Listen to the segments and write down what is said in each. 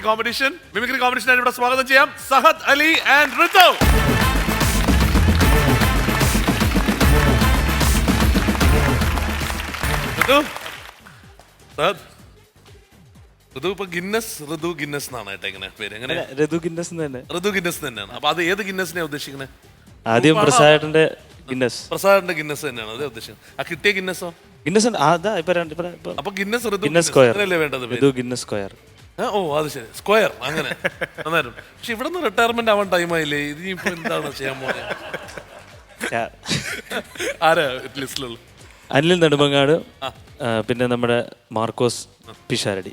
Mimicry competition mimicry competition ഇവിടെ സ്വാഗതം ചെയ്യാം. സഹദ് അലി ആൻഡ് ഋതു ഋതു സഹദ്. ഋതു ഇപ്പൊ ഗിന്നസ് ഋതു ഗിന്നസ് എന്നാണ് കേട്ടോ ഇങ്ങനെ പേര്. എങ്ങനെ? ഋതു ഗിന്നസ് തന്നെ. ഋതു ഗിന്നസ് തന്നെയാണ്. അപ്പൊ അത് ഏത് ഗിന്നസിനെ ഉദ്ദേശിക്കുന്നത് ആദ്യം പ്രസാദിന്റെ ഗിന്നസ്. പ്രസാദിന്റെ ഗിന്നസ് തന്നെയാണ്. അതേ ഉദ്ദേശിക്കുന്നത് ആ കിട്ടിയ ഗിന്നസോ? ഗിന്നസ് അതാ ഇപ്പൊ അപ്പൊ ഗിന്നസ് ഋതു ഗിന്നസ് സ്ക്വയർ. അല്ലേ വേണ്ടത് ഋതു ഗിന്നസ് സ്ക്വയർ. ഓ അത് ശരി. സ്ക്വയർ അങ്ങനെ. നന്നായിരുന്നു. പക്ഷെ ഇവിടെ നിന്ന് റിട്ടയർമെന്റ് ആവാൻ ടൈമായില്ലേ ഇപ്പൊ എന്താണ് ചെയ്യാൻ പോകുന്നത് ആരാ ലിസ്റ്റിലുള്ള അനിൽ നെടുമങ്ങാട് പിന്നെ നമ്മുടെ മാർക്കോസ് പിഷാരടി.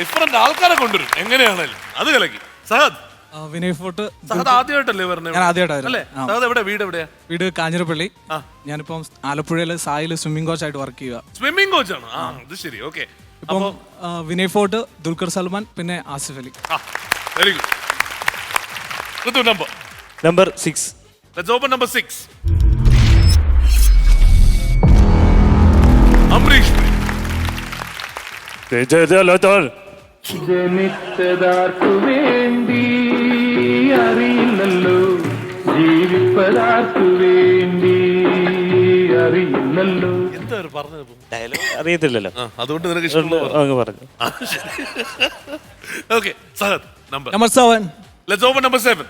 ഡിഫറെന്റ് ആൾക്കാരെ കൊണ്ടുവരും. എങ്ങനെയാണല്ലോ അത് കലക്കി. സഹദ്. വിനയ് ഫോർട്ട് സഹദ് ആദ്യമായിട്ടല്ലേ പറഞ്ഞത് ഞാൻ ആദ്യമായിട്ടായിരുന്നു. അല്ലേ? സഹദ് എവിടെ? വീട് എവിടെയാ? വീട് കാഞ്ഞിരപ്പള്ളി. ഞാനിപ്പം ആലപ്പുഴയിലെ സായിൽ സ്വിമ്മിംഗ് കോച്ച് ആയിട്ട് വർക്ക് ചെയ്യുക. സ്വിമ്മിംഗ് കോച്ച് ആണ്. ആ അത് ശരി. ഓക്കെ ഇപ്പം ആ, വിനയ് ഫോർട്ട് ദുൽഖർ സൽമാൻ പിന്നെ Asif Ali. Very good Ritu number number six let's open number six Ambareesh Puri. ജനിച്ചതാർക്കു വേണ്ടി അറിയില്ലല്ലോ. ജീവിപ്പതാർക്കു വേണ്ടി അറിയില്ലല്ലോ. ഒരു അറിയത്തില്ലല്ലോ. ആ, അതുകൊണ്ട് നിനക്ക് ഇഷ്ടമുള്ള അങ്ങ് പറഞ്ഞു. Number number seven let's open number seven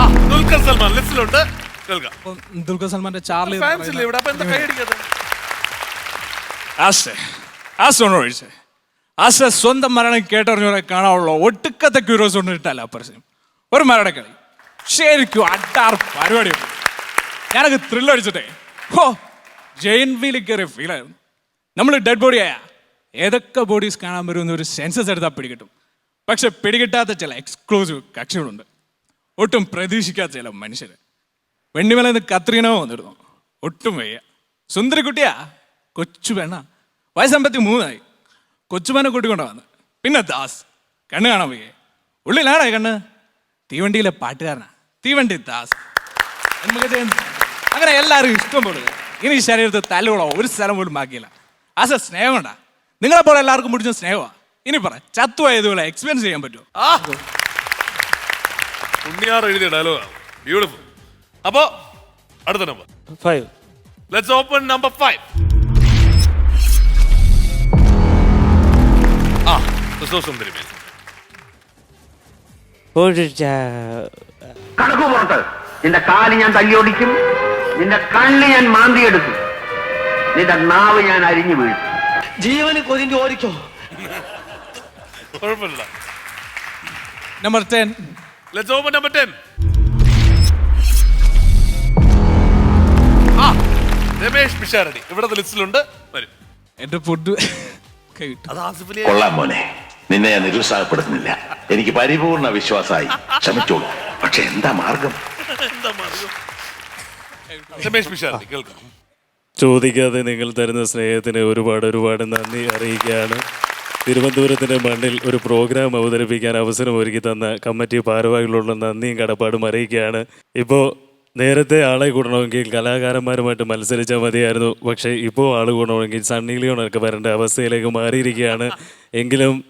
ആ ദുൽഖർ സൽമാൻ ലിസ്റ്റിലുണ്ട്. കേൾക്കാം. ഇപ്പം ദുൽഖർ സൽമാന്റെ ചാർലി എന്ന് ഫാൻസ് ഇല്ലേ ഇവിടെ? അപ്പൊ എന്താ കൈ അടിക്കാതെ ആശ ആശോണോ ഒഴിച്ച്. ആശ സ്വന്തം മരണം കേട്ടറിഞ്ഞവരെ കാണാനുള്ള ഒട്ടുക്കത്തെ ക്യൂരോസ് കൊണ്ട് ഇട്ടല്ല പരസ്യം. ഒരു മരണക്കളി ശരിക്കും അട്ടാർ പരിപാടിയാണ് ഞാനൊക്കെ ത്രില്ല് അടിച്ചിട്ടേ. ഹോ ജെയിൻ വീലിൽ കയറിയ ഫീലായിരുന്നു നമ്മൾ ഡെഡ് ബോഡിയായ ഏതൊക്കെ ബോഡീസ് കാണാൻ വരുമെന്ന് ഒരു സെൻസസ് എടുത്താൽ പിടികിട്ടും. പക്ഷെ പിടികിട്ടാത്ത ചില എക്സ്ക്ലൂസീവ് കക്ഷികളുണ്ട്. ഒട്ടും പ്രതീക്ഷിക്കാത്ത ചില മനുഷ്യർ വെണ്ണിമലന്ന് കത്രീനോ വന്നിരുന്നു. ഒട്ടും വയ്യ. സുന്ദരിക്കുട്ടിയാ കൊച്ചു പെണ്ണ. വയസ്സമ്പത്തി മൂന്നായി. കൊച്ചുമനെ കൂട്ടിക്കൊണ്ടു വന്ന്. പിന്നെ ദാസ്. കണ്ണ് കാണാൻ വയ്യേ. ഉള്ളിലാണേ കണ്ണ്? തീവണ്ടിയിലെ പാട്ടുകാരനാ. തീവണ്ടി ദാസ്. ജന്മഗതി അങ്ങനെ എല്ലാവരും ഇഷ്ടം പോലെ ഇനി ഈ ശരീരത്തിൽ തല്ലുകളോ ഒരു സ്ഥലം പോലും ബാക്കിയില്ല. ആസ സ്നേഹം നിങ്ങളെ നിങ്ങളെപ്പോലെ എല്ലാവർക്കും പിടിച്ച സ്നേഹമാ. ഇനി പറ ചത്തുവായതുപോലെ എക്സ്പീരിയൻസ് ചെയ്യാൻ പറ്റുമോ? ആ. ഉണ്ണിയാർ എഴുതിയ ഡയലോഗാണ് ബ്യൂട്ടിഫുൾ അപ്പോ അടുത്ത number five let's open number five ആ ക്രിസ്തോ സുന്ദരി കണക്ക് പുറത്ത്. നിന്റെ കാൽ ഞാൻ തല്ലിയൊടിക്കും. നിന്റെ കണ്ണ് ഞാൻ മാന്തിയെടുക്കും നിന്റെ നാവ് ഞാൻ അരിഞ്ഞു വീഴും ജീവന് കൊതിന്റെ ഓടിക്കോ. കുഴപ്പമില്ല. Number ten let's open number ten ആ രമേഷ് പിഷാരടി. ഇവിടുത്തെ ലിസ്റ്റിലുണ്ട്. വരും. എന്റെ ഫുഡ് അത് ആസിഫലി കൊള്ളാം മോനെ. നിന്നെ ഞാൻ നിരുത്സാഹപ്പെടുത്തുന്നില്ല. എനിക്ക് പരിപൂർണ വിശ്വാസമായി. ക്ഷമിച്ചോളൂ. പക്ഷെ എന്താ മാർഗം? എന്താ മാർഗം? രമേഷ് പിഷാരടി കേൾക്കാം ചോദിക്കാതെ നിങ്ങൾ തരുന്ന സ്നേഹത്തിന് ഒരുപാട് ഒരുപാട് നന്ദി അറിയിക്കുകയാണ്. തിരുവനന്തപുരത്തിന്റെ മണ്ണിൽ ഒരു പ്രോഗ്രാം അവതരിപ്പിക്കാൻ അവസരം ഒരുക്കി തന്ന കമ്മിറ്റി ഭാരവാഹികളോടുള്ള നന്ദിയും കടപ്പാടും അറിയിക്കുകയാണ്. ഇപ്പോൾ നേരത്തെ ആളെ കൂടണമെങ്കിൽ കലാകാരന്മാരുമായിട്ട് മത്സരിച്ചാൽ മതിയായിരുന്നു. പക്ഷേ ഇപ്പോൾ ആൾ കൂടണമെങ്കിൽ സണ്ണി ലിയോണൊക്കെ വരേണ്ട അവസ്ഥയിലേക്ക് മാറിയിരിക്കുകയാണ്. എങ്കിലും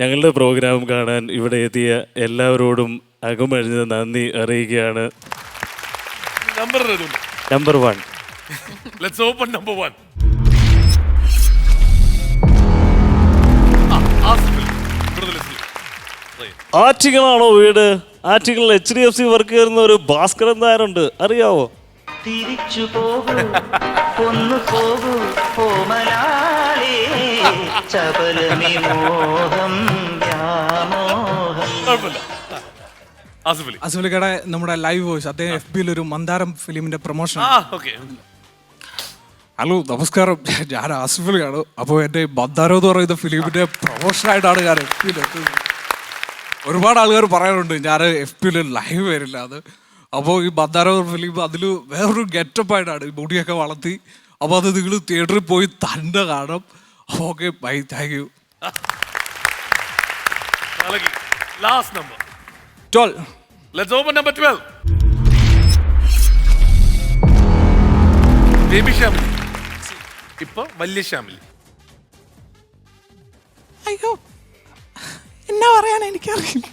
ഞങ്ങളുടെ പ്രോഗ്രാം കാണാൻ ഇവിടെ എത്തിയ എല്ലാവരോടും അകമഴിഞ്ഞ നന്ദി അറിയിക്കുകയാണ്. Number number one let's open number one ഇവിടുത്തെ ആറ്റിങ്ങളാണോ വീട്? Attingal H D F C work ചെയ്യുന്ന ഒരു ഭാസ്കരൻ നായരുണ്ട്. അറിയാവോ? തിരിച്ചു പോകൂ ഒന്നു പോകൂ ഓമലാലേ ചപലമി മോഹം വ്യാമോഹം. അസുലിക്കടെ നമ്മുടെ ലൈവ് വോയിസ് അദ്ദേഹം എഫ് ബിയിൽ ഒരു മന്ദാരം ഫിലിമിന്റെ പ്രൊമോഷൻ ഹലോ നമസ്കാരം. ഞാൻ ആസിഫലിയാണ് അപ്പോൾ എന്റെ മന്ദാരം എന്ന് പറയുന്ന ഫിലിമിന്റെ പ്രൊമോഷനായിട്ടാണ് ഞാൻ എഫ് ബിയിൽ എത്തുന്നത്. ഒരുപാട് ആൾക്കാർ പറയാറുണ്ട് ഞാൻ എഫ് പിയിൽ ലൈവ് വരില്ല അത് അപ്പോൾ ഈ മന്ദാരം ഫിലിം അതിൽ വേറൊരു ഗെറ്റപ്പായിട്ടാണ് ഈ മുടിയൊക്കെ വളർത്തി. അപ്പോൾ അത് നിങ്ങൾ തിയേറ്ററിൽ പോയി തന്നെ കാണാം. അപ്പോൾ okay bye thank you last number twelve Let's open number 12 baby Shamili ഇപ്പൊ വലിയ ഷാമിലി അയ്യോ. എന്നാ പറയാൻ എനിക്കറിയില്ല.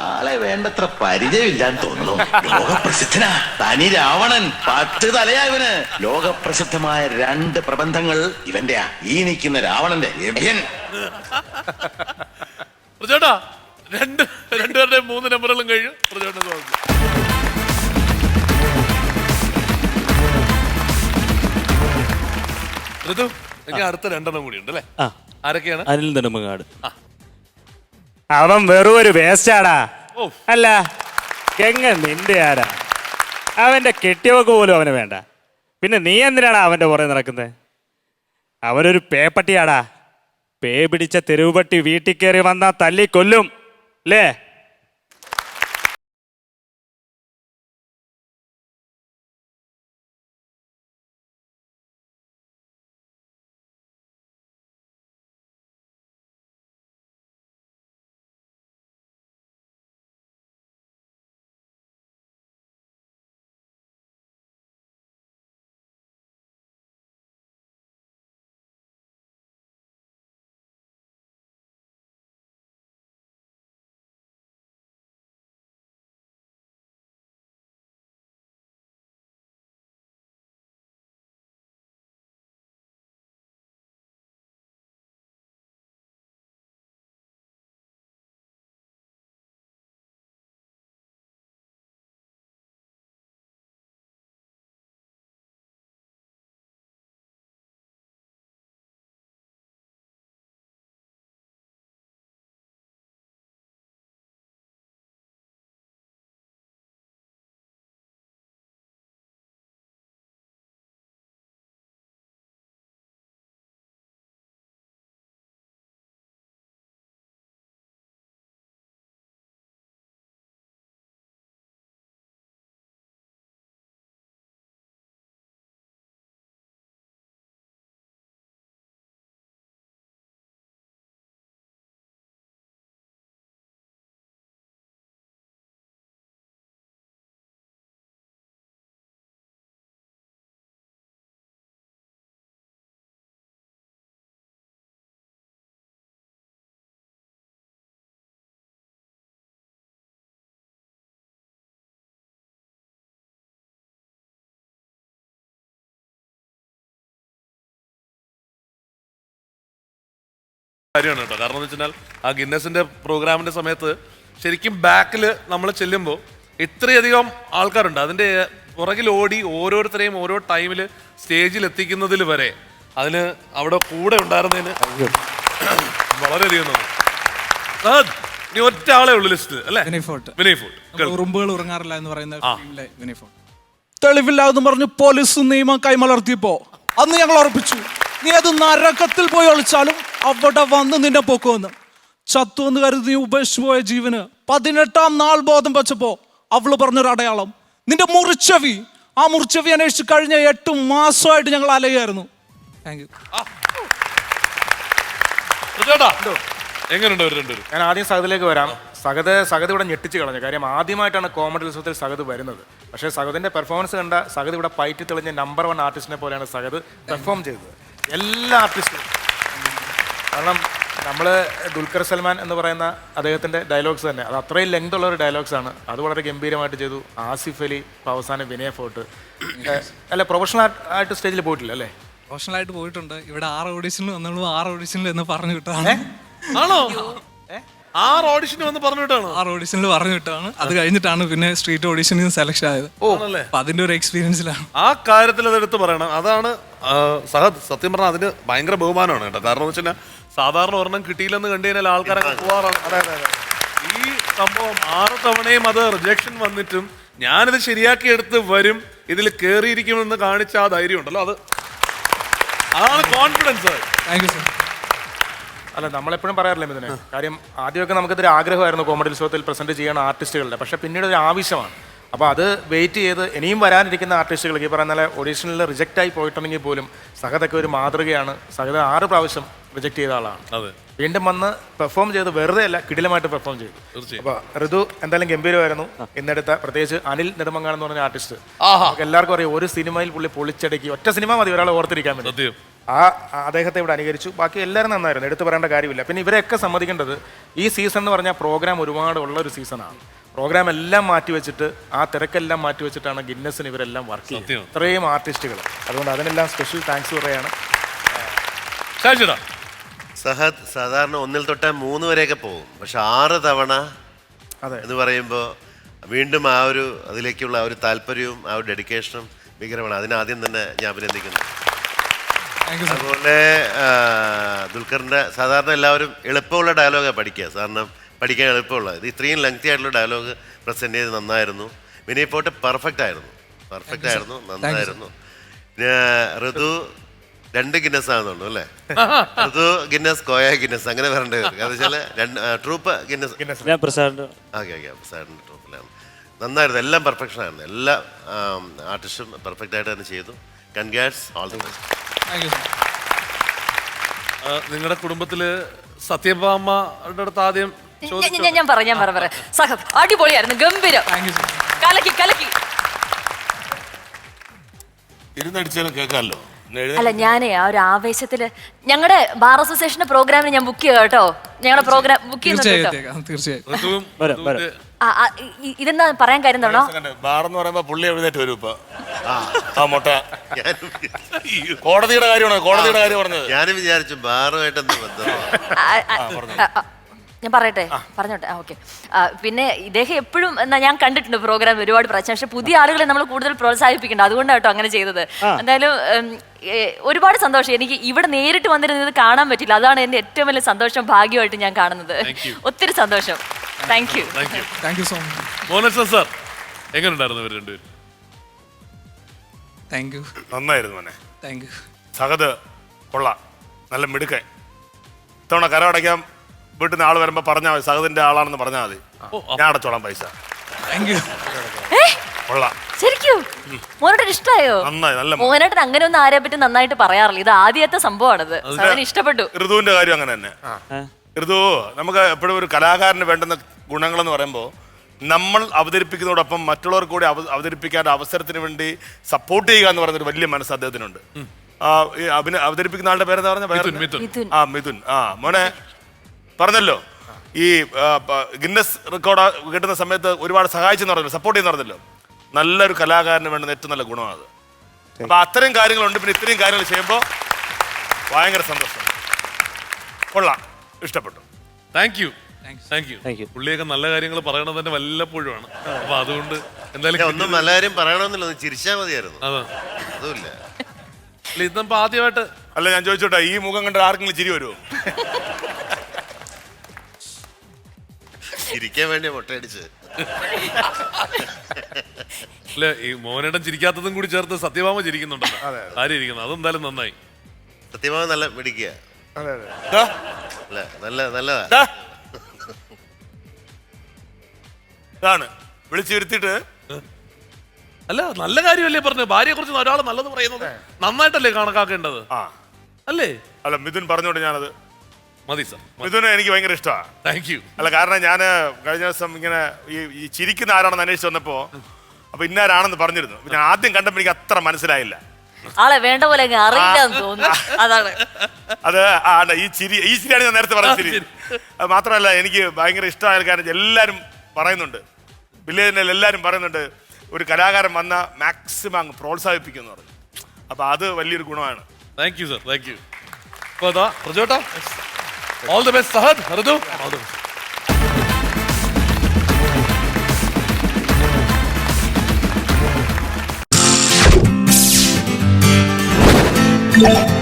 ആളെ വേണ്ടത്ര പരിചയമില്ലാന്ന് തോന്നുന്നു. ലോകപ്രസിദ്ധനാ തനി രാവണൻ പത്ത് തലയാ ഇവന്. ലോകപ്രസിദ്ധമായ രണ്ട് പ്രബന്ധങ്ങൾ ഇവന്റെയാ. ഈ നിൽക്കുന്ന രാവണന്റെ രണ്ട് അടുത്ത രണ്ടെണ്ണം കൂടി ഉണ്ട് അല്ലേ? ആ. ആരൊക്കെയാണ്? അനിൽ നെടുമങ്ങാട്. അവൻ വെറും ഒരു വേസ്റ്റാടാ. ഓ. അല്ല എങ്ങ നിന്റെ ആരാ അവന്റെ കെട്ടിയവക്ക് പോലും അവന് വേണ്ട. പിന്നെ നീ എന്തിനാടാ അവന്റെ പുറകെ നടക്കുന്നത്? അവനൊരു പേപ്പട്ടിയാടാ. പേ പിടിച്ച തെരുവുപട്ടി വീട്ടിൽ കയറി വന്നാ തല്ലി കൊല്ലും അല്ലേ? കാര്യമാണ് കേട്ടോ. കാരണം എന്ന് വെച്ചാൽ ആ ഗിന്നസിന്റെ പ്രോഗ്രാമിന്റെ സമയത്ത് ശരിക്കും ബാക്കിൽ നമ്മൾ ചെല്ലുമ്പോൾ ഇത്രയധികം ആൾക്കാരുണ്ട്. അതിന്റെ പുറകിൽ ഓടി ഓരോരുത്തരെയും ഓരോ ടൈമിൽ സ്റ്റേജിൽ എത്തിക്കുന്നതിൽ വരെ അതിന് അവിടെ കൂടെ ഉണ്ടായിരുന്നതിന് വളരെയധികം നന്ദി. ഒറ്റ ആളെ ഉള്ളു ലിസ്റ്റ് അല്ലേ? വിനയ് ഫോർട്ട്. വിനയ് ഫോർട്ട് ഉറുമ്പുകൾ ഉറങ്ങാറില്ല എന്ന് പറയുന്ന ഫിലിമിലെ വിനയ് ഫോർട്ട്. തെളിവില്ലാന്ന് പറഞ്ഞ് പോലീസ് നിയമം കൈമലർത്തിയപ്പോ അന്ന് ഞങ്ങൾ ഉറപ്പിച്ചു. നീ അത് നരകത്തിൽ പോയി ഒളിച്ചാലും അവിടെ വന്ന് നിന്നെ പൊക്കുമെന്ന്. ചത്തു എന്ന് കരുതി നീ ഉപേക്ഷിച്ചു പോയ ജീവന് പതിനെട്ടാം നാൾ ബോധം വെച്ചപ്പോ അവൾ പറഞ്ഞൊരു അടയാളം. നിന്റെ മുറിച്ചവി. ആ മുറിച്ചവി അന്വേഷിച്ച് കഴിഞ്ഞ എട്ട് മാസമായിട്ട് ഞങ്ങൾ അലയായിരുന്നു താങ്ക് യു പ്രജോട്ടാ, എങ്ങനെയുണ്ട് അവർ രണ്ടുപേരും? ഞാൻ ആദ്യം സഹതിലേക്ക് വരാം. സഗത് സഗത് ഇവിടെ ഞെട്ടിച്ച് കളഞ്ഞു. കാര്യം ആദ്യമായിട്ടാണ് കോമഡി ഉത്സവത്തിൽ സഗത് വരുന്നത്. പക്ഷേ സഗതിന്റെ പെർഫോമൻസ് കണ്ട സഗത് ഇവിടെ പയറ്റി തെളിഞ്ഞ നമ്പർ വൺ ആർട്ടിസ്റ്റിനെ പോലെയാണ് സഗത് പെർഫോം ചെയ്തത്. എല്ലാ ആർട്ടിസ്റ്റും കാരണം നമ്മൾ ദുൽഖർ സൽമാൻ എന്ന് പറയുന്ന അദ്ദേഹത്തിന്റെ ഡയലോഗ്സ് തന്നെ. അത് അത്രയും ലെങ്ത് ഉള്ള ഒരു ഡയലോഗ്സ് ആണ്. അത് വളരെ ഗംഭീരമായിട്ട് ചെയ്തു. ആസിഫ് അലി ഇപ്പോൾ അവസാനം വിനയ ഫോർട്ട്. അല്ല പ്രൊഫഷണൽ ആയിട്ട് സ്റ്റേജിൽ പോയിട്ടില്ല അല്ലേ? പ്രൊഫഷണൽ ആയിട്ട് പോയിട്ടുണ്ട്. ഇവിടെ ആറ് ഓഡീഷനിൽ വന്നോളൂ. ആറ് ഓഡീഷനിൽ എന്ന് പറഞ്ഞു വിട്ടതാണ് ആണോ? ആറ് ഓഡിഷന് വന്ന് പറഞ്ഞു വിട്ടാണ്? ആറ് ഓഡിഷനിൽ പറഞ്ഞു വിട്ടാണ്. അത് കഴിഞ്ഞിട്ടാണ് പിന്നെ സ്ട്രീറ്റ് ഓഡിഷനിൽ സെലക്ഷൻ ആയത്. ഓ. അപ്പൊ അതിന്റെ ഒരു എക്സ്പീരിയൻസിലാണ് ആ കാര്യത്തിൽ അതെടുത്ത് പറയണം. അതാണ് സഹദ് സത്യം പറഞ്ഞാൽ അതിന് ഭയങ്കര ബഹുമാനമാണ് കേട്ടോ. കാരണം എന്ന് വെച്ചാൽ സാധാരണ ഒരെണ്ണം കിട്ടിയില്ലെന്ന് കണ്ടു കഴിഞ്ഞാൽ ആൾക്കാരൊക്കെ പോവാറാണ്. ഈ സംഭവം ആറ് തവണയും അത് റിജക്ഷൻ വന്നിട്ടും ഞാനിത് ശരിയാക്കി എടുത്ത് വരും ഇതിൽ കയറിയിരിക്കുമെന്ന് കാണിച്ച ആ ധൈര്യം ഉണ്ടല്ലോ. അത് അതാണ് കോൺഫിഡൻസ് താങ്ക് യു സർ അല്ല നമ്മളെപ്പോഴും പറയാറില്ല ഇതിനെ കാര്യം ആദ്യമൊക്കെ നമുക്കിതൊരു ആഗ്രഹമായിരുന്നു കോമഡി ഉത്സവത്തിൽ പ്രസന്റ് ചെയ്യണ ആർട്ടിസ്റ്റുകളുടെ പക്ഷെ പിന്നീട് ഒരു ആവശ്യമാണ്. അപ്പോൾ അത് വെയിറ്റ് ചെയ്ത് ഇനിയും വരാനിരിക്കുന്ന ആർട്ടിസ്റ്റുകൾക്ക് ഈ പറയുന്ന ഒഡീഷനിൽ ഓഡീഷനിൽ റിജക്റ്റ് ആയി പോയിട്ടുണ്ടെങ്കിൽ പോലും സഹതൊക്കെ ഒരു മാതൃകയാണ്. സഹത ആറ് പ്രാവശ്യം റിജക്ട് ചെയ്ത ആളാണ്. അതെ. വീണ്ടും വന്ന് പെർഫോം ചെയ്ത് വെറുതെ അല്ല കിടിലമായിട്ട് പെർഫോം ചെയ്തു. തീർച്ചയായും. അപ്പോൾ ഋതു എന്തായാലും ഗംഭീരമായിരുന്നു. ഇന്നെടുത്ത പ്രത്യേകിച്ച് അനിൽ നെടുമങ്ങാൻ എന്ന് പറഞ്ഞ ആർട്ടിസ്റ്റ് ആഹാ. നമുക്ക് എല്ലാവർക്കും അറിയാം ഒരു സിനിമയിൽ പുള്ളി പൊളിച്ചടക്കി ഒറ്റ സിനിമ മതി ഒരാളെ ഓർത്തിരിക്കാൻ വേണ്ടി. സത്യം. ആ ആ അദ്ദേഹത്തെ ഇവിടെ അനുകരിച്ചു. ബാക്കി എല്ലാവരും നന്നായിരുന്നു എടുത്തു പറയേണ്ട കാര്യമില്ല. പിന്നെ ഇവരെയൊക്കെ സമ്മതിക്കേണ്ടത് ഈ സീസൺ എന്ന് പറഞ്ഞാൽ പ്രോഗ്രാം ഒരുപാട് ഉള്ള ഒരു സീസണാണ് പ്രോഗ്രാം എല്ലാം മാറ്റി വെച്ചിട്ട് ആ തിരക്കെല്ലാം മാറ്റി വെച്ചിട്ടാണ് ഗിന്നസിന് ഇവരെല്ലാം വർക്ക് ചെയ്യുന്നത്. സത്യം. ഇത്രയും ആർട്ടിസ്റ്റുകൾ അതുകൊണ്ട് അതിനെല്ലാം സ്പെഷ്യൽ താങ്ക്സ് പറയുകയാണ് ഷാജിടാ സഹദ് സാധാരണ ഒന്നിൽ തൊട്ട് മൂന്ന് വരെയൊക്കെ പോകും. പക്ഷെ ആറ് തവണ അതെ. എന്ന് പറയുമ്പോൾ വീണ്ടും ആ ഒരു അതിലേക്കുള്ള ആ ഒരു താല്പര്യവും ആ ഒരു ഡെഡിക്കേഷനും ഭീകരമാണ്. അതിനാദ്യം തന്നെ ഞാൻ അഭിനന്ദിക്കുന്നു. അതുപോലെ ദുൽഖറിന്റെ സാധാരണ എല്ലാവരും എളുപ്പമുള്ള ഡയലോഗാണ് പഠിക്കുക. സാധാരണ പഠിക്കാൻ എളുപ്പമുള്ള. ഇത് ഇത്രയും ലെങ്തി ആയിട്ടുള്ള ഡയലോഗ് പ്രസന്റ് ചെയ്ത് നന്നായിരുന്നു. വിനയ് പോട്ട് പെർഫെക്റ്റ് ആയിരുന്നു. പെർഫെക്റ്റ് ആയിരുന്നു നന്നായിരുന്നു. ഋതു രണ്ട് ഗിന്നസ് ആണെന്നുള്ളൂ അല്ലേ? അത് ഗിന്നസ് കോയ ഗിന്നസ് അങ്ങനെ വരേണ്ടി വരും. കാരണം വെച്ചാൽ രണ്ട് ട്രൂപ്പ് ഗിന്നസ് ഞാൻ പ്രസാദ് ഓക്കെ ഓക്കെ സാറിന്റെ ട്രൂപ്പിലാണ് നന്നായിരുന്നു എല്ലാം പെർഫെക്ഷൻ ആയിരുന്നു. എല്ലാ ആർട്ടിസ്റ്റും പെർഫെക്റ്റ് ആയിട്ട് തന്നെ ചെയ്തു. Congrats all the best thank you sir നിങ്ങളുടെ കുടുംബത്തിൽ സത്യഭാമയുടെ അടുത്ത് ആദ്യം ഞാൻ- ഞാൻ ഞാൻ പറയാം ഞാൻ പറയാം പറയാം. സഹബ് അടിപൊളിയായിരുന്നു ഗംഭീരം. കലക്കി കലക്കി. ഇരുന്നടിച്ചാലും കേൾക്കാമല്ലോ. അല്ല ഞാനേ ആ ഒരു ആവേശത്തിൽ ഞങ്ങളുടെ ബാർ അസോസിയേഷന്റെ പ്രോഗ്രാമിന് ഞാൻ ബുക്ക് ചെയ്യാം കേട്ടോ. ഞങ്ങളുടെ പ്രോഗ്രാം ബുക്ക് ചെയ്യുന്നുണ്ട് കേട്ടോ. തീർച്ചയായും ആ, ആ, ഇ- ഇതെന്താ പറയാൻ കാര്യം എന്താണോ? ബാറെന്ന് പറയുമ്പോ പുള്ളി എഴുന്നേറ്റ് വരും ഇപ്പൊ. ആ. മുട്ട. കോടതിയുടെ കാര്യമാണ്? കോടതിയുടെ കാര്യം പറഞ്ഞത്. ഞാനും വിചാരിച്ചു ബാറുമായിട്ടെന്ത് ബന്ധം ആ, ആ, ആ, ആ, ഞാൻ പറയട്ടെ? പറഞ്ഞോട്ടെ. ആ ഓക്കെ. പിന്നെ ഇദ്ദേഹം എപ്പോഴും എന്നാ ഞാൻ കണ്ടിട്ടുണ്ട് പ്രോഗ്രാം ഒരുപാട് പ്രാവശ്യം. പക്ഷെ പുതിയ ആളുകളെ നമ്മൾ കൂടുതൽ പ്രോത്സാഹിപ്പിക്കേണ്ട. അതുകൊണ്ടാണ് കേട്ടോ അങ്ങനെ ചെയ്തത്. എന്തായാലും ഒരുപാട് സന്തോഷം. എനിക്ക് ഇവിടെ നേരിട്ട് വന്നിരുന്നത് കാണാൻ പറ്റില്ല. അതാണ് എന്റെ ഏറ്റവും വലിയ സന്തോഷം ഭാഗ്യമായിട്ട് ഞാൻ കാണുന്നത്. ഒത്തിരി സന്തോഷം. Thank you thank you so much sir എങ്ങനെയുണ്ടായിരുന്നു ഇവർ രണ്ടുപേരും? താങ്ക് യു നന്നായിരുന്നു മോനെ. താങ്ക് യു സഹത് കൊള്ളാം. നല്ല മിടുക്കൻ. ഇത്തവണ കരമടയ്ക്കാൻ വീട്ടിൽ നിന്ന് ആൾ വരുമ്പോ പറഞ്ഞാൽ മതി സഹതിന്റെ ആളാണെന്ന് പറഞ്ഞാൽ മതി. ഞാൻ അടച്ചോളാം പൈസ. Thank you. കൊള്ളാം. ശരിക്കും? മോനോട്ട് ഇഷ്ടമായോ നന്നായി നല്ല മോഹനേട്ടൻ അങ്ങനെ ഒന്നും ആരെ പറ്റി നന്നായിട്ട് പറയാറില്ല. ഇത് ആദ്യത്തെ സംഭവമാണിത്. അതിന് ഇഷ്ടപ്പെട്ടു. ഋതുവിന്റെ കാര്യം അങ്ങനെ തന്നെ. ഋതു നമുക്ക് എപ്പോഴും ഒരു കലാകാരന് വേണ്ടുന്ന ഗുണങ്ങളെന്ന് പറയുമ്പോൾ നമ്മൾ അവതരിപ്പിക്കുന്നതോടൊപ്പം മറ്റുള്ളവർ കൂടി അവ- അവതരിപ്പിക്കാൻ അവസരത്തിന് വേണ്ടി സപ്പോർട്ട് ചെയ്യുക എന്ന് പറയുന്ന ഒരു വലിയ മനസ്സ് അദ്ദേഹത്തിനുണ്ട്. ആ, ഈ അഭിന അവതരിപ്പിക്കുന്ന ആളുടെ പേരെന്താ പറഞ്ഞ? മിഥുൻ ആ മിഥുൻ. ആ മോനെ പറഞ്ഞല്ലോ. ഈ ഗിന്നസ് റെക്കോർഡ് കിട്ടുന്ന സമയത്ത് ഒരുപാട് സഹായിച്ചെന്ന് പറഞ്ഞല്ലോ സപ്പോർട്ട് ചെയ്യുന്ന പറഞ്ഞല്ലോ. നല്ലൊരു കലാകാരന് വേണ്ടുന്ന ഏറ്റവും നല്ല ഗുണമാണ് അത്. അപ്പൊ അത്തരം കാര്യങ്ങളുണ്ട് പിന്നെ ഇത്രയും കാര്യങ്ങൾ ചെയ്യുമ്പോൾ ഭയങ്കര സന്തോഷം. കൊള്ളാം. ഇഷ്ടപ്പെട്ടു. Thank you Thanks. Thank you Thank you. പുള്ളിയൊക്കെ നല്ല കാര്യങ്ങൾ പറയണത് തന്നെ വല്ലപ്പോഴും ആണ് അപ്പൊ അതുകൊണ്ട് എന്തായാലും ഒന്നും നല്ല കാര്യം പറയണമെന്നില്ല ഒന്ന് ചിരിച്ചാൽ മതിയായിരുന്നു. അതെ. അതുമില്ല. ഇതിപ്പോ ആദ്യമായിട്ട് അല്ല ഞാൻ ചോദിച്ചോട്ടെ ഈ മുഖം കണ്ട ആർക്കെങ്കിലും ചിരി വരുമോ ചിരിക്കാൻ വേണ്ടി മുട്ടയടിച്ച് അല്ല ഈ മോനേട്ടൻ ചിരിക്കാത്തതും കൂടി ചേർത്ത് സത്യഭാമ ചിരിക്കുന്നുണ്ടല്ലോ. ആരും ഇരിക്കുന്നു അതെന്തായാലും നന്നായി. സത്യഭാമ നല്ല പിടിക്കുക അതെ അതെ. ദാ, അല്ല നല്ല നല്ലതാ. ദാ. ഇതാണ്. വിളിച്ചു വരുത്തിയിട്ട് അല്ല നല്ല കാര്യമല്ലേ പറഞ്ഞു ഭാര്യയെ കുറിച്ച് ഒരാൾ നല്ലത് പറയുന്നത് നന്നായിട്ടല്ലേ കണക്കാക്കേണ്ടത്? ആ. അല്ലേ? അല്ല മിഥുൻ പറഞ്ഞോണ്ട് ഞാനത്. മതി സർ മിഥുനെ എനിക്ക് ഭയങ്കര ഇഷ്ടമാണ് താങ്ക് യു അല്ല കാരണം ഞാൻ കഴിഞ്ഞ ദിവസം ഇങ്ങനെ ഈ ഈ ചിരിക്കുന്ന ആരാണെന്ന് അന്വേഷിച്ച് വന്നപ്പോ അപ്പൊ ഇന്നാരാണെന്ന് പറഞ്ഞിരുന്നു. ഞാൻ ആദ്യം കണ്ടപ്പോൾ എനിക്ക് അത്ര മനസ്സിലായില്ല. ആളെ വേണ്ട പോലെ അങ്ങ് അറിയില്ലാന്ന് തോന്നുന്നു. അതാണ്. അത് ആ അല്ല, ഈ ചിരി ഈ ചിരിയാണ് ഞാൻ നേരത്തെ പറഞ്ഞ ചിരി. അത് മാത്രമല്ല എനിക്ക് ഭയങ്കര ഇഷ്ടമായ കാര്യം എല്ലാവരും പറയുന്നുണ്ട്. വില്ലേജിൽ എല്ലാവരും പറയുന്നുണ്ട് ഒരു കലാകാരൻ വന്ന മാക്സിമം അങ്ങ് പ്രോത്സാഹിപ്പിക്കുന്നു പറഞ്ഞു. അപ്പൊ അത് വലിയൊരു ഗുണമാണ്. Thank you sir thank you അപ്പൊ അതാ പ്രജോട്ട. All the best, Sahad. Haradu. All the best. Yeah.